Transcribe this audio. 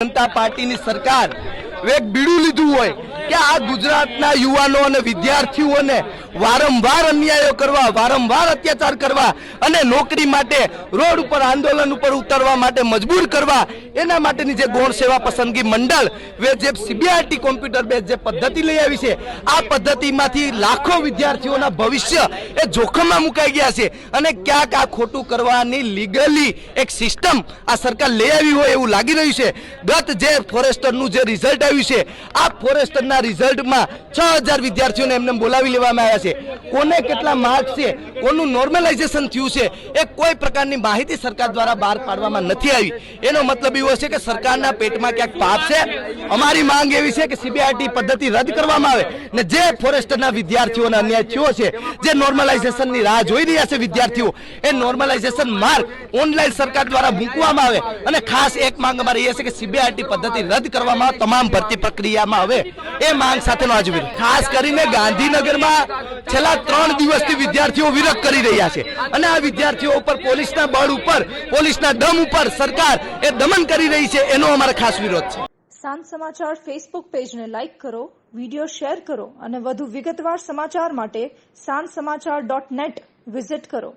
જનતા પાર્ટીની સરકાર એક બીડું લીધું હોય કે આ ગુજરાતના યુવાનો અને વિદ્યાર્થીઓને વારંવાર અન્યાયો કરવા, વારંવાર અત્યાચાર કરવા અને નોકરી માટે, રોડ ઉપર આંદોલન ઉપર ઉતરવા માટે મજબૂર કરવા, એના માટેની જે ગૌણ સેવા પસંદગી મંડળ જે સીબીઆરટી કોમ્પ્યુટર બેઝ જે પદ્ધતિ લઈ આવી છે, આ પદ્ધતિમાંથી લાખો વિદ્યાર્થીઓના ભવિષ્ય એ જોખમમાં મુકાઈ ગયા છે. અને ક્યાંક આ ખોટું કરવાની લીગલી એક સિસ્ટમ આ સરકાર લઈ આવી હોય એવું લાગી રહ્યું છે. ગત જે ફોરેસ્ટરનું જે રિઝલ્ટ આવ્યું છે, આ ફોરેસ્ટરના રિઝલ્ટમાં છ હજાર વિદ્યાર્થીઓને એમને બોલાવી લેવામાં આવ્યા છે. કોને કેટલા માર્ક છે? કોનું નોર્મલાઇઝેશન થયું છે? એ કોઈ પ્રકારની માહિતી સરકાર દ્વારા બહાર પાડવામાં નથી આવી. એનો મતલબ એવો છે કે સરકારના પેટમાં ક્યાંક પાપ છે? અમારી માંગ એવી છે કે સીબીઆઈટી પદ્ધતિ રદ કરવામાં આવે ને જે ફોરેસ્ટરના વિદ્યાર્થીઓને અન્યાય થયો છે, જે નોર્મલાઇઝેશનની રાહ જોઈ રહ્યા છે વિદ્યાર્થીઓ, એ નોર્મલાઇઝેશન માર્ક ઓનલાઈન સરકાર દ્વારા મૂકવામાં આવે. અને ખાસ એક માંગ અમારી એ છે કે સીબીઆઈટી પદ્ધતિ રદ કરવામાં તમામ ભરતી પ્રક્રિયામાં હવે એ માંગ સાથેનો વિરોધ ખાસ કરીને ગાંધીનગરમાં છેલ્લા ત્રણ દિવસથી વિદ્યાર્થીઓ વિરોધ કરી રહ્યા છે. અને આ વિદ્યાર્થીઓ ઉપર પોલીસના બળ ઉપર, પોલીસના દમ ઉપર સરકાર એ દમન કરી રહી છે, એનો અમારો ખાસ વિરોધ છે. સાંજ સમાચાર ફેસબુક પેજને લાઇક કરો વીડિયો શેર કરો અને વધુ વિગતવાર સમાચાર માટે સાંજ સમાચાર ડોટ નેટ વિઝિટ કરો.